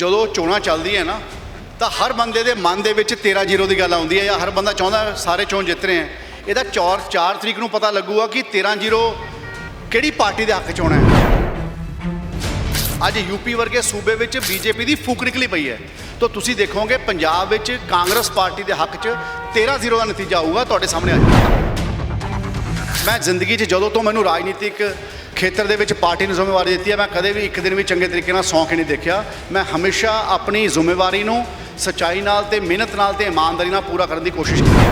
ਜਦੋਂ ਚੋਣਾਂ ਚੱਲਦੀਆਂ ਨਾ, ਤਾਂ ਹਰ ਬੰਦੇ ਦੇ ਮਨ ਦੇ ਵਿੱਚ 13 ਜ਼ੀਰੋ ਦੀ ਗੱਲ ਆਉਂਦੀ ਹੈ ਜਾਂ ਹਰ ਬੰਦਾ ਚਾਹੁੰਦਾ ਸਾਰੇ ਚੋਣ ਜਿੱਤ ਰਹੇ ਹੈ। ਇਹਦਾ 4 4 ਤਰੀਕ ਨੂੰ ਪਤਾ ਲੱਗੂਗਾ ਕਿ 13 ਜ਼ੀਰੋ ਕਿਹੜੀ ਪਾਰਟੀ ਦੇ ਹੱਕ ਚ ਹੋਣਾ ਹੈ। ਅੱਜ ਯੂਪੀ ਵਰਗੇ ਸੂਬੇ ਵਿੱਚ ਬੀਜੇਪੀ ਦੀ ਫੂਕ ਨਿਕਲੀ ਪਈ ਹੈ। ਤਾਂ ਤੁਸੀਂ ਦੇਖੋਗੇ ਪੰਜਾਬ ਵਿੱਚ ਕਾਂਗਰਸ ਪਾਰਟੀ ਦੇ ਹੱਕ 'ਚ 13-0 ਦਾ ਨਤੀਜਾ ਆਊਗਾ ਤੁਹਾਡੇ ਸਾਹਮਣੇ ਅੱਜ। ਮੈਂ ਜ਼ਿੰਦਗੀ 'ਚ ਜਦੋਂ ਤੋਂ ਮੈਨੂੰ ਰਾਜਨੀਤਿਕ ਖੇਤਰ ਦੇ ਵਿੱਚ ਪਾਰਟੀ ਨੂੰ ਜ਼ਿੰਮੇਵਾਰੀ ਦਿੱਤੀ ਹੈ। ਮੈਂ ਕਦੇ ਵੀ ਇੱਕ ਦਿਨ ਵੀ ਚੰਗੇ ਤਰੀਕੇ ਨਾਲ ਸੌਂ ਕੇ ਨਹੀਂ ਦੇਖਿਆ। ਮੈਂ ਹਮੇਸ਼ਾ ਆਪਣੀ ਜ਼ਿੰਮੇਵਾਰੀ ਨੂੰ ਸੱਚਾਈ ਨਾਲ ਤੇ ਮਿਹਨਤ ਨਾਲ ਤੇ ਇਮਾਨਦਾਰੀ ਨਾਲ ਪੂਰਾ ਕਰਨ ਦੀ ਕੋਸ਼ਿਸ਼ ਕੀਤੀ ਹੈ।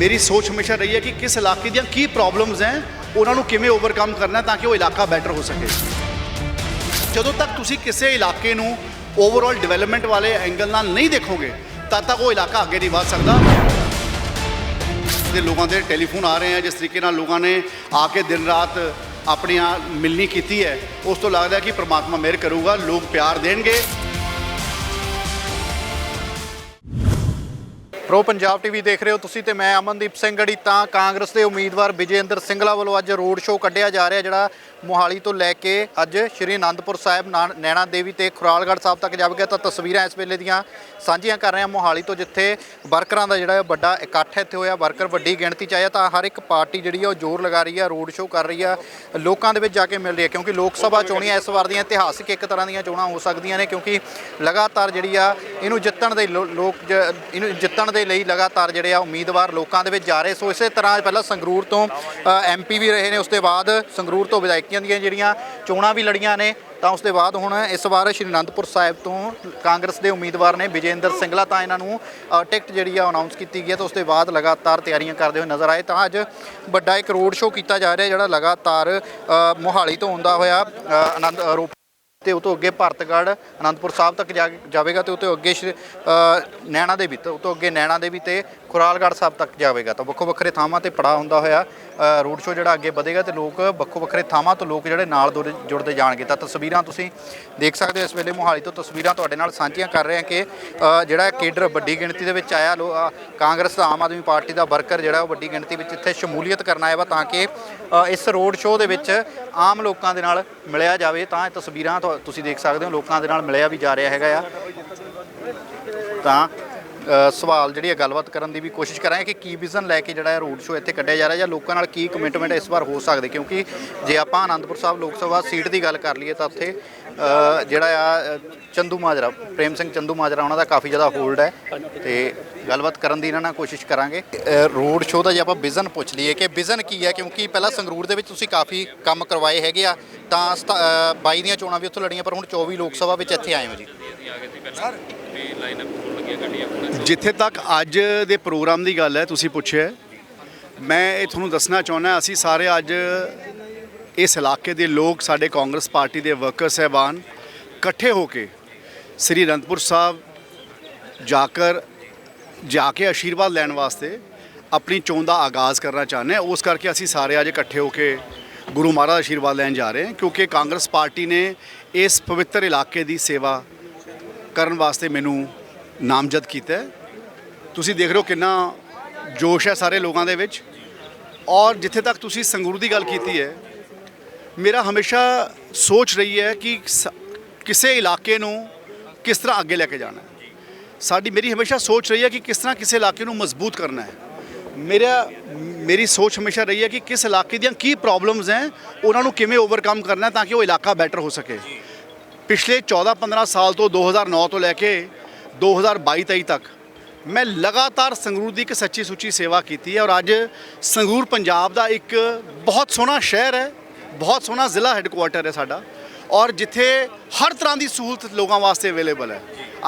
ਮੇਰੀ ਸੋਚ ਹਮੇਸ਼ਾ ਰਹੀ ਹੈ ਕਿ ਕਿਸ ਇਲਾਕੇ ਦੀਆਂ ਕੀ ਪ੍ਰੋਬਲਮਸ ਹੈ, ਉਹਨਾਂ ਨੂੰ ਕਿਵੇਂ ਓਵਰਕਮ ਕਰਨਾ ਤਾਂ ਕਿ ਉਹ ਇਲਾਕਾ ਬੈਟਰ ਹੋ ਸਕੇ। ਜਦੋਂ ਤੱਕ ਤੁਸੀਂ ਕਿਸੇ ਇਲਾਕੇ ਨੂੰ ਓਵਰਆਲ ਡਿਵੈਲਪਮੈਂਟ ਵਾਲੇ ਐਂਗਲ ਨਾਲ ਨਹੀਂ ਦੇਖੋਗੇ, ਤਦ ਤੱਕ ਉਹ ਇਲਾਕਾ ਅੱਗੇ ਨਹੀਂ ਵਧ ਸਕਦਾ। ਦੇ ਲੋਕਾਂ ਦੇ ਟੈਲੀਫੋਨ ਆ ਰਹੇ ਆ, ਜਿਸ ਤਰੀਕੇ ਨਾਲ ਲੋਕਾਂ ਨੇ ਆ ਕੇ ਦਿਨ ਰਾਤ ਆਪਣੀਆਂ ਮਿਲਣੀ ਕੀਤੀ ਹੈ। ਉਸ ਤੋਂ ਲੱਗਦਾ ਕਿ ਪ੍ਰਮਾਤਮਾ ਮਿਹਰ ਕਰੂਗਾ, ਲੋਕ ਪਿਆਰ ਦੇਣਗੇ। ਪ੍ਰੋ ਪੰਜਾਬ ਟੀਵੀ ਦੇਖ ਰਹੇ ਹੋ ਤੁਸੀਂ ਤੇ ਮੈਂ ਅਮਨਦੀਪ ਸਿੰਘ ਗੜੀ ਤਾਂ ਕਾਂਗਰਸ ਦੇ ਉਮੀਦਵਾਰ ਵਿਜੇਂਦਰ ਸਿੰਗਲਾ ਵੱਲੋਂ ਅੱਜ ਰੋਡ ਸ਼ੋਅ ਕੱਢਿਆ ਜਾ ਰਿਹਾ, ਜਿਹੜਾ ਮੋਹਾਲੀ ਤੋਂ ਲੈ ਕੇ ਅੱਜ ਸ਼੍ਰੀ ਅਨੰਦਪੁਰ ਸਾਹਿਬ, ਨਾ- ਨੈਣਾ ਦੇਵੀ ਤੇ ਖੁਰਾਲਗੜ੍ਹ ਸਾਹਿਬ ਤੱਕ ਜਾਵੇਗਾ ਤਾਂ ਤਸਵੀਰਾਂ ਇਸ ਵੇਲੇ ਦੀਆਂ ਸਾਂਝੀਆਂ ਕਰ ਰਹੇ ਹਾਂ ਮੋਹਾਲੀ ਤੋਂ, ਜਿੱਥੇ ਵਰਕਰਾਂ ਦਾ ਜਿਹੜਾ ਵੱਡਾ ਇਕੱਠ ਇੱਥੇ ਹੋਇਆ। ਵਰਕਰ ਵੱਡੀ ਗਿਣਤੀ ਚ ਆਇਆ ਤਾਂ ਹਰ ਇੱਕ ਪਾਰਟੀ ਜਿਹੜੀ ਆ ਉਹ ਜ਼ੋਰ ਲਗਾ ਰਹੀ ਆ, ਰੋਡ ਸ਼ੋਅ ਕਰ ਰਹੀ ਆ। ਲੋਕਾਂ ਦੇ ਵਿੱਚ ਜਾ ਕੇ ਮਿਲ ਰਹੀ ਹੈ ਕਿਉਂਕਿ ਲੋਕ ਸਭਾ ਚੋਣੀਆਂ ਇਸ ਵਾਰ ਦੀਆਂ ਇਤਿਹਾਸਿਕ ਇੱਕ ਤਰ੍ਹਾਂ ਦੀਆਂ ਚੋਣਾਂ ਹੋ ਸਕਦੀਆਂ ਨੇ, ਕਿਉਂਕਿ ਲਗਾਤਾਰ ਜਿਹੜੀ ਆ ਇਹਨੂੰ ਜਿੱਤਣ ਦੇ ਲੋ- ਲੋਕ ਜ- ਇਹਨੂੰ ਜਿੱਤਣ ਦੇ ਲਈ ਲਗਾਤਾਰ ਜਿਹੜੇ ਆ ਉਮੀਦਵਾਰ ਲੋਕਾਂ ਦੇ ਵਿੱਚ ਜਾ ਰਹੇ। ਸੋ ਇਸੇ ਤਰ੍ਹਾਂ ਪਹਿਲਾਂ ਸੰਗਰੂਰ ਤੋਂ ਐਮਪੀ ਵੀ ਰਹੇ ਨੇ, ਉਸ ਤੋਂ ਬਾਅਦ ਸੰਗਰੂਰ ਤੋਂ ਵਿਧਾਇਕੀਆਂ ਦੀਆਂ ਜਿਹੜੀਆਂ ਚੋਣਾਂ ਵੀ ਲੜੀਆਂ ਨੇ ਤਾਂ ਉਸ ਤੋਂ ਬਾਅਦ ਹੁਣ ਇਸ ਵਾਰ ਸ਼੍ਰੀ ਅਨੰਦਪੁਰ ਸਾਹਿਬ ਤੋਂ ਕਾਂਗਰਸ ਦੇ ਉਮੀਦਵਾਰ ਨੇ ਵਿਜੇਂਦਰ ਸਿੰਗਲਾ ਤਾਂ ਇਹਨਾਂ ਨੂੰ ਟਿਕਟ ਜਿਹੜੀ ਆ ਅਨਾਉਂਸ ਕੀਤੀ ਗਈ ਹੈ ਤਾਂ ਉਸ ਤੋਂ ਬਾਅਦ ਲਗਾਤਾਰ ਤਿਆਰੀਆਂ ਕਰਦੇ ਹੋਏ ਨਜ਼ਰ ਆਏ। ਤਾਂ ਅੱਜ ਵੱਡਾ ਇੱਕ ਰੋਡ ਸ਼ੋਅ ਕੀਤਾ ਜਾ ਰਿਹਾ ਜਿਹੜਾ ਲਗਾਤਾਰ ਮੋਹਾਲੀ ਤੋਂ ਹੁੰਦਾ ਹੋਇਆ ਆਨੰਦ ਅ, ਤੇ ਉਹ ਤੋਂ ਅੱਗੇ ਭਰਤਗੜ੍ਹ ਅਨੰਦਪੁਰ ਸਾਹਿਬ ਤੱਕ ਜਾ- ਜਾਵੇਗਾ ਤੇ ਉਹ ਤੋਂ ਅੱਗੇ ਸ਼੍ਰੀ- ਅ, ਨੈਣਾ ਦੇਵੀ ਤੇ ਉਹ ਤੋਂ ਅੱਗੇ ਨੈਣਾ ਦੇਵੀ ਤੇ ਖੁਰਾਲਗੜ੍ਹ ਸਾਹਿਬ ਤੱਕ ਜਾਵੇਗਾ। ਤਾਂ ਵੱਖੋ ਵੱਖਰੇ ਥਾਵਾਂ ਤੇ ਪੜਾ ਹੁੰਦਾ ਹੋਇਆ ਰੋਡ ਸ਼ੋਅ ਜਿਹੜਾ ਅੱਗੇ ਵਧੇਗਾ ਤੇ ਲੋਕ ਵੱਖੋ ਵੱਖਰੇ ਥਾਵਾਂ ਤੋਂ ਲੋਕ ਜਿਹੜੇ ਨਾਲ ਦੁਰ- ਜੁੜਦੇ ਜਾਣਗੇ। ਤਾਂ ਤਸਵੀਰਾਂ ਤੁਸੀਂ ਦੇਖ ਸਕਦੇ ਹੋ ਇਸ ਵੇਲੇ ਮੋਹਾਲੀ ਤੋਂ ਤਸਵੀਰਾਂ ਤੁਹਾਡੇ ਨਾਲ ਸਾਂਝੀਆਂ ਕਰ ਰਹੇ ਹਾਂ ਕਿ ਜਿਹੜਾ ਕੇਡਰ ਵੱਡੀ ਗਿਣਤੀ ਦੇ ਵਿੱਚ ਆਇਆ ਲੋ- ਕਾਂਗਰਸ ਦਾ ਆਮ ਆਦਮੀ ਪਾਰਟੀ ਦਾ ਵਰਕਰ ਜਿਹੜਾ ਉਹ ਵੱਡੀ ਗਿਣਤੀ ਵਿੱਚ ਇੱਥੇ ਸ਼ਮੂਲੀਅਤ ਕਰਨ ਆਇਆ ਵਾ ਤਾਂ ਕਿ ਇਸ ਰੋਡ ਸ਼ੋਅ ਦੇ ਵਿੱਚ ਆਮ ਲੋਕਾਂ ਦੇ ਨਾਲ ਮਿਲਿਆ ਜਾਵੇ ਤਾਂ ਇਹ ਤਸਵੀਰਾਂ ਤੁਹਾ- ਤੁਸੀਂ ਦੇਖ ਸਕਦੇ ਹੋ, ਲੋਕਾਂ ਦੇ ਨਾਲ ਮਿਲਿਆ ਵੀ ਜਾ ਰਿਹਾ ਹੈਗਾ ਆ। ਤਾਂ ਸਵਾਲ ਜਿਹੜੀ ਹੈ ਗੱਲਬਾਤ ਕਰਨ ਦੀ ਵੀ ਕੋਸ਼ਿਸ਼ ਕਰਾਂਗੇ ਕਿ ਕੀ ਵਿਜ਼ਨ ਲੈ ਕੇ ਜਿਹੜਾ ਹੈ ਰੋਡ ਸ਼ੋਅ ਇੱਥੇ ਕੱਢਿਆ ਜਾ ਰਿਹਾ ਜਾਂ ਲੋਕਾਂ ਨਾਲ ਕੀ ਕਮਿਟਮੈਂਟ ਇਸ ਵਾਰ ਹੋ ਸਕਦੇ ਕਿਉਂਕਿ ਜੇ ਆਪਾਂ ਆਨੰਦਪੁਰ ਸਾਹਿਬ ਲੋਕ ਸਭਾ ਸੀਟ ਦੀ ਗੱਲ ਕਰ ਲਈਏ ਤਾਂ ਉੱਥੇ ਜਿਹੜਾ ਆ ਚੰਦੂ ਮਾਜਰਾ ਪ੍ਰੇਮ ਸਿੰਘ ਚੰਦੂ ਮਾਜਰਾ ਉਹਨਾਂ ਦਾ ਕਾਫੀ ਜ਼ਿਆਦਾ ਹੋਲਡ ਹੈ ਤੇ ਗੱਲਬਾਤ ਕਰਨ ਦੀ ਇਹਨਾਂ ਨਾਲ ਕੋਸ਼ਿਸ਼ ਕਰਾਂਗੇ। ਰੋਡ ਸ਼ੋਅ ਦਾ ਜੇ ਆਪਾਂ ਵਿਜ਼ਨ ਪੁੱਛ ਲਈਏ ਕਿ ਵਿਜ਼ਨ ਕੀ ਹੈ? ਕਿਉਂਕਿ ਪਹਿਲਾਂ ਸੰਗਰੂਰ ਦੇ ਵਿੱਚ ਤੁਸੀਂ ਕਾਫੀ ਕੰਮ ਕਰਵਾਏ ਹੈਗੇ ਆ ਤਾਂ 22 ਦੀਆਂ ਚੋਣਾਂ ਵੀ ਉੱਥੋਂ ਲੜੀਆਂ ਪਰ ਹੁਣ 24 ਲੋਕ ਸਭਾ ਵਿੱਚ ਇੱਥੇ ਆਏ ਹੋ ਜੀ। ਜਿੱਥੇ ਤੱਕ ਅੱਜ ਦੇ ਪ੍ਰੋਗਰਾਮ ਦੀ ਗੱਲ ਹੈ, ਤੁਸੀਂ ਪੁੱਛਿਆ ਮੈਂ ਇਹ ਤੁਹਾਨੂੰ ਦੱਸਣਾ ਚਾਹੁੰਦਾ ਅਸੀਂ ਸਾਰੇ ਅੱਜ ਇਸ ਇਲਾਕੇ ਦੇ ਲੋਕ, ਸਾਡੇ ਕਾਂਗਰਸ ਪਾਰਟੀ ਦੇ ਵਰਕਰ, ਸਹਿਬਾਨ ਇਕੱਠੇ ਹੋ ਕੇ ਸ੍ਰੀ ਅਨੰਦਪੁਰ ਸਾਹਿਬ ਜਾ ਕਰ ਜਾ ਕੇ ਆਸ਼ੀਰਵਾਦ ਲੈਣ ਵਾਸਤੇ ਆਪਣੀ ਚੋਣ ਦਾ ਆਗਾਜ਼ ਕਰਨਾ ਚਾਹੁੰਦੇ ਹਾਂ। ਉਸ ਕਰਕੇ ਅਸੀਂ ਸਾਰੇ ਅੱਜ ਇਕੱਠੇ ਹੋ ਕੇ ਗੁਰੂ ਮਹਾਰਾਜ ਦਾ ਆਸ਼ੀਰਵਾਦ ਲੈਣ ਜਾ ਰਹੇ ਹਾਂ, ਕਿਉਂਕਿ ਕਾਂਗਰਸ ਪਾਰਟੀ ਨੇ ਇਸ ਪਵਿੱਤਰ ਇਲਾਕੇ ਦੀ ਸੇਵਾ ਕਰਨ ਵਾਸਤੇ ਮੈਨੂੰ ਨਾਮਜ਼ਦ ਕੀਤਾ ਤੁਸੀਂ ਦੇਖ ਰਹੇ ਹੋ ਕਿੰਨਾ ਜੋਸ਼ ਹੈ ਸਾਰੇ ਲੋਕਾਂ ਦੇ ਵਿੱਚ। ਔਰ ਜਿੱਥੇ ਤੱਕ ਤੁਸੀਂ ਸੰਗਰੂਰ ਦੀ ਗੱਲ ਕੀਤੀ ਹੈ, ਮੇਰਾ ਹਮੇਸ਼ਾ ਸੋਚ ਰਹੀ ਹੈ ਕਿ ਸ- ਕਿਸੇ ਇਲਾਕੇ ਨੂੰ ਕਿਸ ਤਰ੍ਹਾਂ ਅੱਗੇ ਲੈ ਕੇ ਜਾਣਾ ਹੈ। ਸਾਡੀ, ਮੇਰੀ ਹਮੇਸ਼ਾ ਸੋਚ ਰਹੀ ਹੈ ਕਿ ਕਿਸ ਤਰ੍ਹਾਂ ਕਿਸੇ ਇਲਾਕੇ ਨੂੰ ਮਜ਼ਬੂਤ ਕਰਨਾ ਹੈ। ਮੇਰਾ, ਮੇਰੀ ਸੋਚ ਹਮੇਸ਼ਾ ਰਹੀ ਹੈ ਕਿ ਕਿਸ ਇਲਾਕੇ ਦੀਆਂ ਕੀ ਪ੍ਰੋਬਲਮਸ ਹੈ, ਉਹਨਾਂ ਨੂੰ ਕਿਵੇਂ ਓਵਰਕਮ ਕਰਨਾ ਤਾਂ ਕਿ ਉਹ ਇਲਾਕਾ ਬੈਟਰ ਹੋ ਸਕੇ। ਪਿਛਲੇ 14-15 ਸਾਲ ਤੋਂ 2009 ਤੋਂ ਲੈ ਕੇ 2022-23 ਤੱਕ। ਮੈਂ ਲਗਾਤਾਰ ਸੰਗਰੂਰ ਦੀ ਇੱਕ ਸੱਚੀ ਸੁੱਚੀ ਸੇਵਾ ਕੀਤੀ ਹੈ ਔਰ ਅੱਜ ਸੰਗਰੂਰ ਪੰਜਾਬ ਦਾ ਇੱਕ ਬਹੁਤ ਸੋਹਣਾ ਸ਼ਹਿਰ ਹੈ, ਬਹੁਤ ਸੋਹਣਾ ਜ਼ਿਲ੍ਹਾ ਹੈੱਡਕੁਆਟਰ ਹੈ ਸਾਡਾ ਔਰ ਜਿੱਥੇ ਹਰ ਤਰ੍ਹਾਂ ਦੀ ਸਹੂਲਤ ਲੋਕਾਂ ਵਾਸਤੇ ਅਵੇਲੇਬਲ ਹੈ।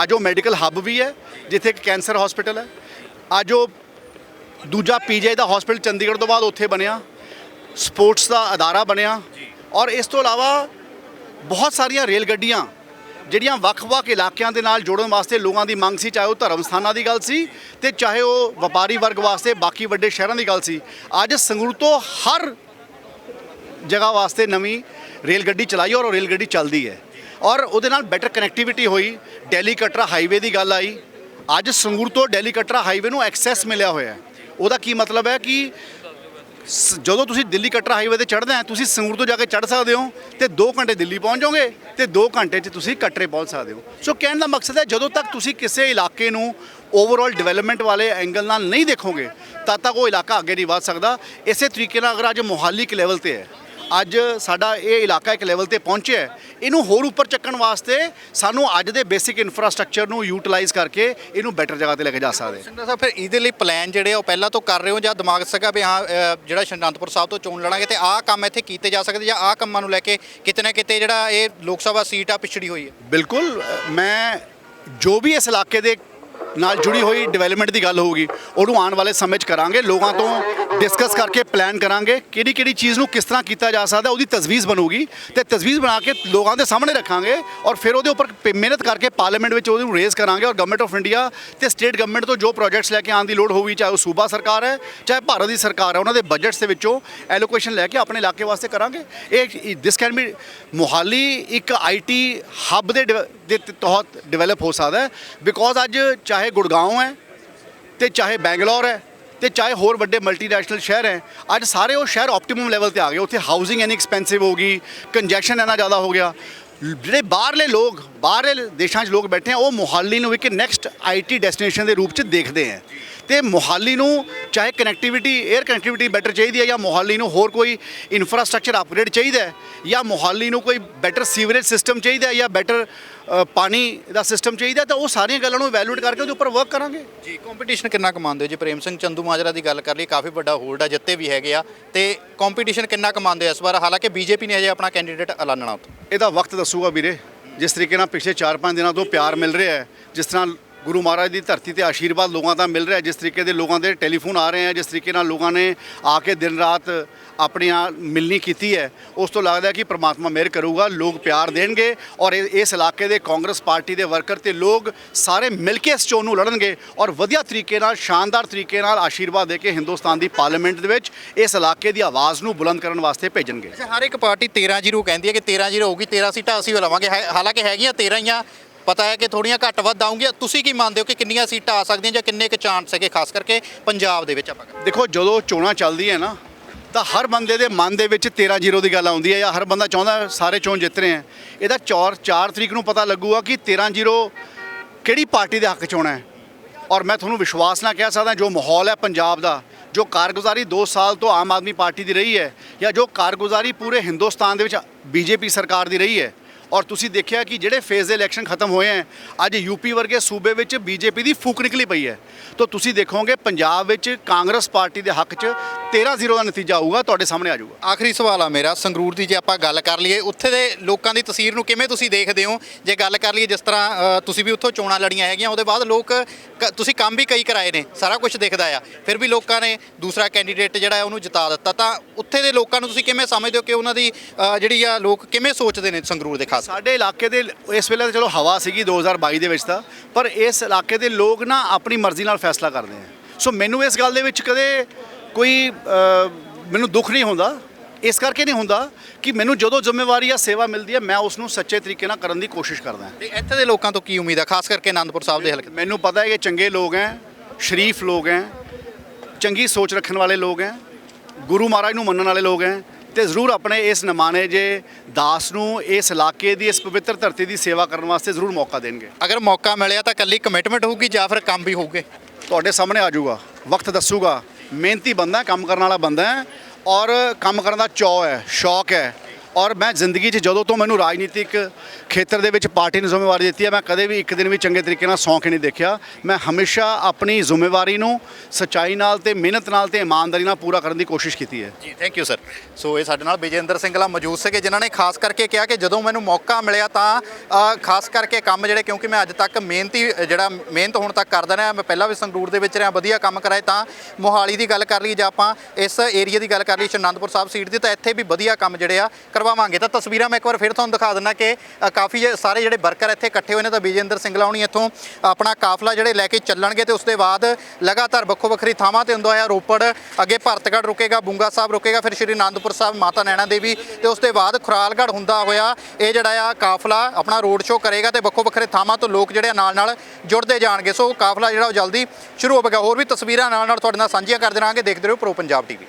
ਅੱਜ ਉਹ ਮੈਡੀਕਲ ਹੱਬ ਵੀ ਹੈ, ਜਿੱਥੇ ਇੱਕ ਕੈਂਸਰ ਹਸਪੀਟਲ ਹੈ। ਅੱਜ ਉਹ ਦੂਜਾ ਪੀਜੀਆਈ ਦਾ ਹਸਪੀਟਲ ਚੰਡੀਗੜ੍ਹ ਤੋਂ ਬਾਅਦ ਉੱਥੇ ਬਣਿਆ ਸਪੋਰਟਸ ਦਾ ਅਦਾਰਾ ਬਣਿਆ ਔਰ ਇਸ ਤੋਂ ਇਲਾਵਾ ਬਹੁਤ ਸਾਰੀਆਂ ਰੇਲ ਗੱਡੀਆਂ ਜਿਹੜੀਆਂ ਵੱਖ-ਵੱਖ ਇਲਾਕਿਆਂ ਦੇ ਨਾਲ ਜੋੜਨ ਵਾਸਤੇ ਲੋਕਾਂ ਦੀ ਮੰਗ ਸੀ, ਚਾਹੇ ਉਹ ਧਰਮ ਸਥਾਨਾਂ ਦੀ ਗੱਲ ਸੀ ਤੇ ਚਾਹੇ ਉਹ ਵਪਾਰੀ ਵਰਗ ਵਾਸਤੇ, ਬਾਕੀ ਵੱਡੇ ਸ਼ਹਿਰਾਂ ਦੀ ਗੱਲ ਸੀ, ਅੱਜ ਸੰਗਰੂਰ ਤੋਂ ਹਰ ਜਗ੍ਹਾ ਵਾਸਤੇ ਨਵੀਂ ਰੇਲ ਗੱਡੀ ਚਲਾਈ ਔਰ ਉਹ ਰੇਲ ਗੱਡੀ ਚੱਲਦੀ ਹੈ। ਔਰ ਉਹਦੇ ਨਾਲ ਬੈਟਰ ਕਨੈਕਟੀਵਿਟੀ ਹੋਈ ਦਿੱਲੀ ਕਟਰਾ ਹਾਈਵੇ ਦੀ ਗੱਲ ਆਈ, ਅੱਜ ਸੰਗਰੂਰ ਤੋਂ ਦਿੱਲੀ ਕਟਰਾ ਹਾਈਵੇ ਨੂੰ ਐਕਸੈਸ ਮਿਲਿਆ ਹੋਇਆ ਹੈ। ਉਹਦਾ ਕੀ ਮਤਲਬ ਹੈ ਕਿ ਸ- ਜਦੋਂ ਤੁਸੀਂ ਦਿੱਲੀ ਕਟਰਾ ਹਾਈਵੇ ਤੇ ਚੜ੍ਹਦੇ ਆ, ਤੁਸੀਂ ਸੰਗਰੂਰ ਤੋਂ ਜਾ ਕੇ ਚੜ੍ਹ ਸਕਦੇ ਹੋ ਤੇ 2 ਘੰਟੇ ਦਿੱਲੀ ਪਹੁੰਚ ਜਾਓਗੇ ਤੇ 2 ਘੰਟੇ 'ਚ ਤੁਸੀਂ ਕਟਰੇ ਪਹੁੰਚ ਸਕਦੇ ਹੋ। ਸੋ ਕਹਿਣ ਦਾ ਮਕਸਦ ਹੈ, ਜਦੋਂ ਤੱਕ ਤੁਸੀਂ ਕਿਸੇ ਇਲਾਕੇ ਨੂੰ ਓਵਰਆਲ ਡਿਵੈਲਪਮੈਂਟ ਵਾਲੇ ਐਂਗਲ ਨਾਲ ਨਹੀਂ ਦੇਖੋਗੇ, ਤਦ ਤੱਕ ਉਹ ਇਲਾਕਾ ਅੱਗੇ ਨਹੀਂ ਵਧ ਸਕਦਾ। ਇਸੇ ਤਰੀਕੇ ਨਾਲ ਅਗਰ ਅੱਜ ਮੋਹਾਲੀ ਇੱਕ ਲੈਵਲ ਤੇ ਹੈ ਅੱਜ ਸਾਡਾ ਇਹ ਇਲਾਕਾ ਇੱਕ ਲੈਵਲ ਤੇ ਪਹੁੰਚਿਆ ਹੈ। ਇਹਨੂੰ ਹੋਰ ਉੱਪਰ ਚੱਕਣ ਵਾਸਤੇ ਸਾਨੂੰ ਅੱਜ ਦੇ ਬੇਸਿਕ ਇਨਫਰਾਸਟ੍ਰਕਚਰ ਨੂੰ ਯੂਟਿਲਾਈਜ਼ ਕਰਕੇ ਇਹਨੂੰ ਬੈਟਰ ਜਗ੍ਹਾ ਤੇ ਲੈ ਕੇ ਜਾ ਸਕਦੇ ਹਾਂ। ਸਿੰਘਲਾ ਸਾਹਿਬ ਫਿਰ ਇਹਦੇ ਲਈ ਪਲਾਨ ਜਿਹੜੇ ਆ ਉਹ ਪਹਿਲਾਂ ਤੋਂ ਕਰ ਰਹੇ ਹੋ ਜਾਂ ਦਿਮਾਗ ਸੀਗਾ ਵੀ ਹਾਂ ਜਿਹੜਾ ਸ਼ਨੰਦਪੁਰ ਸਾਹਿਬ ਤੋਂ ਚੋਣ ਲੜਾਂਗੇ ਤੇ ਆਹ ਕੰਮ ਇੱਥੇ ਕੀਤੇ ਜਾ ਸਕਦੇ ਜਾਂ ਆਹ ਕੰਮਾਂ ਨੂੰ ਲੈ ਕੇ ਕਿਤੇ ਨਾ ਕਿਤੇ ਜਿਹੜਾ ਇਹ ਲੋਕ ਸਭਾ ਸੀਟ ਆ ਪਿਛੜੀ ਹੋਈ ਹੈ? ਬਿਲਕੁਲ ਮੈਂ ਜੋ ਵੀ ਇਸ ਇਲਾਕੇ ਦੇ ਨਾਲ ਜੁੜੀ ਹੋਈ ਡਿਵੈਲਪਮੈਂਟ ਦੀ ਗੱਲ ਹੋਊਗੀ ਉਹਨੂੰ ਆਉਣ ਵਾਲੇ ਸਮੇਂ 'ਚ ਕਰਾਂਗੇ। ਲੋਕਾਂ ਤੋਂ ਡਿਸਕਸ ਕਰਕੇ ਪਲਾਨ ਕਰਾਂਗੇ ਕਿਹੜੀ ਕਿਹੜੀ ਚੀਜ਼ ਨੂੰ ਕਿਸ ਤਰ੍ਹਾਂ ਕੀਤਾ ਜਾ ਸਕਦਾ, ਉਹਦੀ ਤਜਵੀਜ਼ ਬਣੂਗੀ। ਤੇ ਤਜਵੀਜ਼ ਬਣਾ ਕੇ ਲੋਕਾਂ ਦੇ ਸਾਹਮਣੇ ਰੱਖਾਂਗੇ ਔਰ ਫਿਰ ਉਹਦੇ ਉੱਪਰ ਪ- ਮਿਹਨਤ ਕਰਕੇ ਪਾਰਲੀਮੈਂਟ ਵਿੱਚ ਉਹਨੂੰ ਰੇਜ਼ ਕਰਾਂਗੇ ਔਰ ਗਵਰਨਮੈਂਟ ਆਫ ਇੰਡੀਆ ਤੇ ਸਟੇਟ ਗਵਰਨਮੈਂਟ ਤੋਂ ਜੋ ਪ੍ਰੋਜੈਕਟਸ ਲੈ ਕੇ ਆਉਣ ਦੀ ਲੋੜ ਹੋਊਗੀ, ਚਾਹੇ ਉਹ ਸੂਬਾ ਸਰਕਾਰ ਹੈ, ਚਾਹੇ ਭਾਰਤ ਦੀ ਸਰਕਾਰ ਹੈ, ਉਹਨਾਂ ਦੇ ਬਜਟਸ ਦੇ ਵਿੱਚੋਂ ਐਲੋਕੇਸ਼ਨ ਲੈ ਕੇ ਆਪਣੇ ਇਲਾਕੇ ਵਾਸਤੇ ਕਰਾਂਗੇ। ਇਹ ਦਿਸ ਕੈਨ ਬੀ ਮੋਹਾਲੀ ਇੱਕ ਆਈਟੀ ਹੱਬ ਦੇ ਡਿਵ ਦੇ ਤਹਿਤ ਡਿਵੈਲਪ ਹੋ ਸਕਦਾ ਹੈ ਬਿਕੋਜ਼ ਅੱਜ ਚਾਹੇ ਗੁੜਗਾਉਂ ਹੈ ਤੇ ਚਾਹੇ ਬੈਂਗਲੌਰ ਹੈ ਤੇ ਚਾਹੇ ਹੋਰ ਵੱਡੇ ਮਲਟੀਨੈਸ਼ਨਲ ਸ਼ਹਿਰ ਹੈ, ਅੱਜ ਸਾਰੇ ਉਹ ਸ਼ਹਿਰ ਆਪਟੀਮਮ ਲੈਵਲ ਤੇ ਆ ਗਏ। ਉੱਥੇ ਹਾਊਸਿੰਗ ਇਨ ਐਕਸਪੈਂਸਿਵ ਹੋ ਗਈ ਕੰਜੈਕਸ਼ਨ ਇੰਨਾ ਜ਼ਿਆਦਾ ਹੋ ਗਿਆ। ਜਿਹੜੇ ਬਾਹਰਲੇ ਲੋਕ, ਬਾਹਰਲੇ ਦੇਸ਼ਾਂ 'ਚ ਲੋਕ ਬੈਠੇ ਆ, ਉਹ ਮੋਹਾਲੀ ਨੂੰ ਇੱਕ ਨੈਕਸਟ ਆਈਟੀ ਡੈਸਟੀਨੇਸ਼ਨ ਦੇ ਰੂਪ 'ਚ ਦੇਖਦੇ ਆ। ਤੇ ਮੋਹਾਲੀ ਨੂੰ ਚਾਹੇ ਕਨੈਕਟੀਵਿਟੀ 에ਅਰ ਕਨੈਕਟੀਵਿਟੀ ਬੈਟਰ ਚਾਹੀਦੀ ਹੈ ਜਾਂ ਮੋਹਾਲੀ ਨੂੰ ਹੋਰ ਕੋਈ ਇਨਫਰਾਸਟ੍ਰਕਚਰ ਅਪਗ੍ਰੇਡ ਚਾਹੀਦਾ ਹੈ ਜਾਂ ਮੋਹਾਲੀ ਨੂੰ ਕੋਈ ਬੈਟਰ ਸੀਵਰੇਜ ਸਿਸਟਮ ਚਾਹੀਦਾ ਹੈ ਜਾਂ ਬੈਟਰ ਪਾਣੀ ਦਾ ਸਿਸਟਮ ਚਾਹੀਦਾ ਤਾਂ ਉਹ ਸਾਰੀਆਂ ਗੱਲਾਂ ਨੂੰ ਇਵੈਲੂਏਟ ਕਰਕੇ ਉਹਦੇ ਉੱਪਰ ਵਰਕ ਕਰਾਂਗੇ। ਜੀ ਕੰਪੀਟੀਸ਼ਨ ਕਿੰਨਾ ਕਮਾਉਂਦੇ ਹੋ? ਜੀ ਪ੍ਰੇਮ ਸਿੰਘ ਚੰਦੂ ਮਾਜਰਾ ਦੀ ਗੱਲ ਕਰ ਲਈ ਕਾਫੀ ਵੱਡਾ ਹੋਲਡ ਆ ਜਿੱਤੇ ਵੀ ਹੈਗੇ ਆ ਤੇ ਕੰਪੀਟੀਸ਼ਨ ਕਿੰਨਾ ਕਮਾਉਂਦੇ ਇਸ ਵਾਰ? ਹਾਲਾਂਕਿ ਬੀਜੇਪੀ ਨੇ ਅਜੇ ਆਪਣਾ ਕੈਂਡੀਡੇਟ ਐਲਾਨਣਾ ਇਹਦਾ ਵਕਤ ਦੱਸੂਗਾ ਵੀਰੇ ਜਿਸ ਤਰੀਕੇ ਨਾਲ ਪਿਛਲੇ 4-5 ਦਿਨਾਂ ਤੋਂ ਪਿਆਰ ਮਿਲ ਰਿਹਾ ਹੈ ਜਿਸ ਤਰ੍ਹਾਂ ਗੁਰੂ ਮਹਾਰਾਜ ਦੀ ਧਰਤੀ ਤੇ ਆਸ਼ੀਰਵਾਦ ਲੋਕਾਂ ਦਾ ਮਿਲ ਰਿਹਾ ਜਿਸ ਤਰੀਕੇ ਦੇ ਲੋਕਾਂ ਦੇ ਟੈਲੀਫੋਨ ਆ ਰਹੇ ਆ ਜਿਸ ਤਰੀਕੇ ਨਾਲ ਲੋਕਾਂ ਨੇ ਆ ਕੇ ਦਿਨ ਰਾਤ ਆਪਣੀਆਂ ਮਿਲਣੀ ਕੀਤੀ ਹੈ, ਉਸ ਤੋਂ ਲੱਗਦਾ ਕਿ ਪ੍ਰਮਾਤਮਾ ਮਿਹਰ ਕਰੂਗਾ, ਲੋਕ ਪਿਆਰ ਦੇਣਗੇ ਔਰ ਇਸ ਇਲਾਕੇ ਦੇ ਕਾਂਗਰਸ ਪਾਰਟੀ ਦੇ ਵਰਕਰ ਤੇ ਲੋਕ ਸਾਰੇ ਮਿਲ ਕੇ ਇਸ ਚੋਣ ਨੂੰ ਲੜਨਗੇ ਔਰ ਵਧੀਆ ਤਰੀਕੇ ਨਾਲ, ਸ਼ਾਨਦਾਰ ਤਰੀਕੇ ਨਾਲ ਆਸ਼ੀਰਵਾਦ ਦੇ ਕੇ ਹਿੰਦੁਸਤਾਨ ਦੀ ਪਾਰਲੀਮੈਂਟ ਦੇ ਵਿੱਚ ਇਸ ਇਲਾਕੇ ਦੀ ਆਵਾਜ਼ ਨੂੰ ਬੁਲੰਦ ਕਰਨ ਵਾਸਤੇ ਭੇਜਣਗੇ। ਹਰ ਇੱਕ ਪਾਰਟੀ 13 ਜ਼ੀਰੋ ਕਹਿੰਦੀ ਹੈ ਕਿ 13 ਜ਼ੀਰੋ ਹੋਊਗੀ 13 ਸੀਟਾਂ ਅਸੀਂ ਲਵਾਂਗੇ। ਹੈ- ਹਾਲਾਂਕਿ ਹੈਗੀਆਂ 13 ਹੀ ਆ ਪਤਾ ਹੈ ਕਿ ਥੋੜੀਆਂ ਘੱਟ ਵੱਧ ਆਉਂਗੀਆਂ। ਤੁਸੀਂ ਕੀ ਮੰਨਦੇ ਹੋ ਕਿ ਕਿੰਨੀਆਂ ਸੀਟਾਂ ਆ ਸਕਦੀਆਂ ਜਾਂ ਕਿੰਨੇ ਕੁ ਚਾਂਸ ਹੈਗੇ ਖਾਸ ਕਰਕੇ ਪੰਜਾਬ ਦੇ ਵਿੱਚ ਆਪਾਂ ਦੇਖੋ, ਜਦੋਂ ਚੋਣਾਂ ਚੱਲਦੀ ਹੈ ਨਾ, ਤਾਂ ਹਰ ਬੰਦੇ ਦੇ ਮਨ ਦੇ ਵਿੱਚ 13 ਜ਼ੀਰੋ ਦੀ ਗੱਲ ਆਉਂਦੀ ਹੈ ਜਾਂ ਹਰ ਬੰਦਾ ਚਾਹੁੰਦਾ ਸਾਰੇ ਚੋਣ ਜਿੱਤ ਰਹੇ ਹੈ। ਇਹਦਾ 4 4 ਤਰੀਕ ਨੂੰ ਪਤਾ ਲੱਗੂਗਾ ਕਿ 13 ਜ਼ੀਰੋ ਕਿਹੜੀ ਪਾਰਟੀ ਦੇ ਹੱਕ ਚ ਹੋਣਾ ਹੈ। ਔਰ ਮੈਂ ਤੁਹਾਨੂੰ ਵਿਸ਼ਵਾਸ ਨਾਲ ਕਹਿ ਸਕਦਾ, ਜੋ ਮਾਹੌਲ ਹੈ ਪੰਜਾਬ ਦਾ, ਜੋ ਕਾਰਗੁਜ਼ਾਰੀ 2 ਸਾਲ ਤੋਂ ਆਮ ਆਦਮੀ ਪਾਰਟੀ ਦੀ ਰਹੀ ਹੈ ਜਾਂ ਜੋ ਕਾਰਗੁਜ਼ਾਰੀ ਪੂਰੇ ਹਿੰਦੁਸਤਾਨ ਦੇ ਵਿੱਚ ਬੀਜੇਪੀ ਸਰਕਾਰ ਦੀ ਰਹੀ ਹੈ ਔਰ ਤੁਸੀਂ ਦੇਖਿਆ ਕਿ ਜਿਹੜੇ ਫੇਜ਼ ਦੇ ਇਲੈਕਸ਼ਨ ਖਤਮ ਹੋਏ ਹੈ, ਅੱਜ ਯੂਪੀ ਵਰਗੇ ਸੂਬੇ ਵਿੱਚ ਬੀਜੇਪੀ ਦੀ ਫੂਕ ਨਿਕਲੀ ਪਈ ਹੈ। ਤਾਂ ਤੁਸੀਂ ਦੇਖੋਗੇ ਪੰਜਾਬ ਵਿੱਚ ਕਾਂਗਰਸ ਪਾਰਟੀ ਦੇ ਹੱਕ 'ਚ 13-0 ਦਾ ਨਤੀਜਾ ਆਊਗਾ, ਤੁਹਾਡੇ ਸਾਹਮਣੇ ਆ ਜਾਊਗਾ। ਆਖਰੀ ਸਵਾਲ ਆ ਮੇਰਾ, ਸੰਗਰੂਰ ਦੀ ਜੇ ਆਪਾਂ ਗੱਲ ਕਰ ਲਈਏ, ਉੱਥੇ ਦੇ ਲੋਕਾਂ ਦੀ ਤਸਵੀਰ ਨੂੰ ਕਿਵੇਂ ਤੁਸੀਂ ਦੇਖਦੇ ਹੋ? ਜੇ ਗੱਲ ਕਰ ਲਈਏ ਜਿਸ ਤਰ੍ਹਾਂ ਤੁਸੀਂ ਵੀ ਉੱਥੋਂ ਚੋਣਾਂ ਲੜੀਆਂ ਹੈਗੀਆਂ, ਉਹਦੇ ਬਾਅਦ ਲੋਕ ਕ- ਤੁਸੀਂ ਕੰਮ ਵੀ ਕਈ ਕਰਾਏ ਨੇ, ਸਾਰਾ ਕੁਝ ਦਿਖਦਾ ਆ। ਫਿਰ ਵੀ ਲੋਕਾਂ ਨੇ ਦੂਸਰਾ ਕੈਂਡੀਡੇਟ ਜਿਹੜਾ ਉਹਨੂੰ ਜਿਤਾ ਦਿੱਤਾ। ਤਾਂ ਉੱਥੇ ਦੇ ਲੋਕਾਂ ਨੂੰ ਤੁਸੀਂ ਕਿਵੇਂ ਸਮਝਦੇ ਹੋ ਕਿ ਉਹਨਾਂ ਦੀ ਜਿਹੜੀ ਆ ਲੋਕ ਕਿਵੇਂ ਸੋਚਦੇ ਨੇ ਸੰਗਰੂਰ ਦੇ ਖਾਸ ਸਾਡੇ ਇਲਾਕੇ ਦੇ ਇਸ ਵੇਲੇ ਤਾਂ ਚਲੋ ਹਵਾ ਸੀਗੀ 2022 ਦੇ ਵਿੱਚ ਤਾਂ ਪਰ ਇਸ ਇਲਾਕੇ ਦੇ ਲੋਕ ਨਾ ਆਪਣੀ ਮਰਜ਼ੀ ਨਾਲ ਫੈਸਲਾ ਕਰਦੇ ਆ। ਸੋ ਮੈਨੂੰ ਇਸ ਗੱਲ ਦੇ ਵਿੱਚ ਕਦੇ ਕੋਈ ਮੈਨੂੰ ਦੁੱਖ ਨਹੀਂ ਹੁੰਦਾ। ਇਸ ਕਰਕੇ ਨਹੀਂ ਹੁੰਦਾ ਕਿ ਮੈਨੂੰ ਜਦੋਂ ਜ਼ਿੰਮੇਵਾਰੀ ਜਾਂ ਸੇਵਾ ਮਿਲਦੀ ਹੈ ਮੈਂ ਉਸ ਨੂੰ ਸੱਚੇ ਤਰੀਕੇ ਨਾਲ ਕਰਨ ਦੀ ਕੋਸ਼ਿਸ਼ ਕਰਦਾ ਹਾਂ। ਤੇ ਇੱਥੇ ਦੇ ਲੋਕਾਂ ਤੋਂ ਕੀ ਉਮੀਦ ਆ? ਖਾਸ ਕਰਕੇ ਆਨੰਦਪੁਰ ਸਾਹਿਬ ਦੇ ਹਲਕੇ ਮੈਨੂੰ ਪਤਾ ਹੈ ਕਿ ਚੰਗੇ ਲੋਕ ਹੈ ਸ਼ਰੀਫ ਲੋਕ ਹੈ ਚੰਗੀ ਸੋਚ ਰੱਖਣ ਵਾਲੇ ਲੋਕ ਹੈ ਗੁਰੂ ਮਹਾਰਾਜ ਨੂੰ ਮੰਨਣ ਵਾਲੇ ਲੋਕ ਹੈ ਤੇ ਜ਼ਰੂਰ ਆਪਣੇ ਇਸ ਨਮਾਨੇ ਜੇ ਦਾਸ ਨੂੰ ਇਸ ਇਲਾਕੇ ਦੀ ਇਸ ਪਵਿੱਤਰ ਧਰਤੀ ਦੀ ਸੇਵਾ ਕਰਨ ਵਾਸਤੇ ਜ਼ਰੂਰ ਮੌਕਾ ਦੇਣਗੇ। ਅਗਰ ਮੌਕਾ ਮਿਲਿਆ ਤਾਂ ਕੱਲੀ ਕਮਿਟਮੈਂਟ ਹੋਊਗੀ ਜਾਂ ਫਿਰ ਕੰਮ ਵੀ ਹੋਊਗੇ? ਤੁਹਾਡੇ ਸਾਹਮਣੇ ਆ ਜਾਊਗਾ ਵਕਤ ਦੱਸੂਗਾ। ਮਿਹਨਤੀ ਬੰਦਾ ਕੰਮ ਕਰਨ ਵਾਲਾ ਬੰਦਾ ਹੈ ਔਰ ਕੰਮ ਕਰਨ ਦਾ ਚਾਅ ਹੈ ਸ਼ੌਕ ਹੈ। ਔਰ ਮੈਂ ਜ਼ਿੰਦਗੀ 'ਚ ਜਦੋਂ ਤੋਂ ਮੈਨੂੰ ਰਾਜਨੀਤਿਕ ਖੇਤਰ ਦੇ ਵਿੱਚ ਪਾਰਟੀ ਨੂੰ ਜ਼ਿੰਮੇਵਾਰੀ ਦਿੱਤੀ ਹੈ ਮੈਂ ਕਦੇ ਵੀ ਇੱਕ ਦਿਨ ਵੀ ਚੰਗੇ ਤਰੀਕੇ ਨਾਲ ਸੌਂ ਨਹੀਂ ਦੇਖਿਆ। ਮੈਂ ਹਮੇਸ਼ਾ ਆਪਣੀ ਜ਼ਿੰਮੇਵਾਰੀ ਨੂੰ ਸੱਚਾਈ ਨਾਲ ਤੇ ਮਿਹਨਤ ਨਾਲ ਤੇ ਇਮਾਨਦਾਰੀ ਨਾਲ ਪੂਰਾ ਕਰਨ ਦੀ ਕੋਸ਼ਿਸ਼ ਕੀਤੀ ਹੈ। ਜੀ ਥੈਂਕ ਯੂ ਸਰ ਸੋ ਇਹ ਸਾਡੇ ਨਾਲ ਵਿਜੇਂਦਰ ਸਿੰਘਲਾ ਮੌਜੂਦ ਸੀਗੇ ਜਿਨ੍ਹਾਂ ਨੇ ਖਾਸ ਕਰਕੇ ਕਿਹਾ ਕਿ ਜਦੋਂ ਮੈਨੂੰ ਮੌਕਾ ਮਿਲਿਆ ਤਾਂ ਅ, ਖਾਸ ਕਰਕੇ ਕੰਮ ਜਿਹੜੇ ਕਿਉਂਕਿ ਮੈਂ ਅੱਜ ਤੱਕ ਮਿਹਨਤੀ ਅ, ਜਿਹੜਾ ਮਿਹਨਤ ਹੁਣ ਤੱਕ ਕਰਦਾ ਰਿਹਾ ਮੈਂ ਪਹਿਲਾਂ ਵੀ ਸੰਗਰੂਰ ਦੇ ਵਿੱਚ ਰਿਹਾ ਵਧੀਆ ਕੰਮ ਕਰਾਏ ਤਾਂ ਮੋਹਾਲੀ ਦੀ ਗੱਲ ਕਰ ਲਈ ਜਾਂ ਆਪਾਂ ਇਸ ਏਰੀਆ ਦੀ ਗੱਲ ਕਰ ਲਈ ਅਨੰਦਪੁਰ ਸਾਹਿਬ ਸੀਟ ਦੀ ਤਾਂ ਇੱਥੇ ਵੀ ਵਧੀਆ ਕੰਮ ਜਿਹੜੇ ਆ ਕਰਵਾ ਕਰਵਾਵਾਂਗੇ। ਤਾਂ ਤਸਵੀਰਾਂ ਮੈਂ ਇੱਕ ਵਾਰ ਫਿਰ ਤੁਹਾਨੂੰ ਦਿਖਾ ਦਿੰਦਾ ਕਿ ਕਾਫੀ ਸਾਰੇ ਜਿਹੜੇ ਵਰਕਰ ਇੱਥੇ ਇਕੱਠੇ ਹੋਏ ਨੇ ਤਾਂ ਵਿਜੇਂਦਰ ਸਿੰਘਲਾ ਹੁਣੀ ਇੱਥੋਂ ਆਪਣਾ ਕਾਫਲਾ ਜਿਹੜੇ ਲੈ ਕੇ ਚੱਲਣਗੇ ਤੇ ਉਸ ਦੇ ਬਾਅਦ ਲਗਾਤਾਰ ਵੱਖੋ ਵੱਖਰੀ ਥਾਵਾਂ ਤੇ ਹੁੰਦਾ ਹੋਇਆ ਰੋਪੜ, ਅੱਗੇ ਭਰਤਗੜ੍ਹ ਰੁਕੇਗਾ, ਬੁੰਗਾ ਸਾਹਿਬ ਰੁਕੇਗਾ, ਫਿਰ ਸ਼੍ਰੀ ਅਨੰਦਪੁਰ ਸਾਹਿਬ, ਮਾਤਾ ਨੈਣਾ ਦੇਵੀ ਤੇ ਉਸ ਦੇ ਬਾਅਦ ਖੁਰਾਲਗੜ੍ਹ ਹੁੰਦਾ ਹੋਇਆ ਇਹ ਜਿਹੜਾ ਆ ਕਾਫਲਾ ਆਪਣਾ ਰੋਡ ਸ਼ੋਅ ਕਰੇਗਾ ਤੇ ਵੱਖੋ ਵੱਖਰੇ ਥਾਵਾਂ ਤੋਂ ਲੋਕ ਜਿਹੜੇ ਆ ਨਾਲ ਨਾਲ ਜੁੜਦੇ ਜਾਣਗੇ। ਸੋ ਕਾਫਲਾ ਜਿਹੜਾ ਉਹ ਜਲਦੀ ਸ਼ੁਰੂ ਹੋਵੇਗਾ ਹੋਰ ਵੀ ਤਸਵੀਰਾਂ ਨਾਲ ਨਾਲ ਤੁਹਾਡੇ ਨਾਲ ਸਾਂਝੀਆਂ ਕਰਦੇ ਰਹਾਂਗੇ ਦੇਖਦੇ ਰਹੋ ਪ੍ਰੋ ਪੰਜਾਬ ਟੀਵੀ।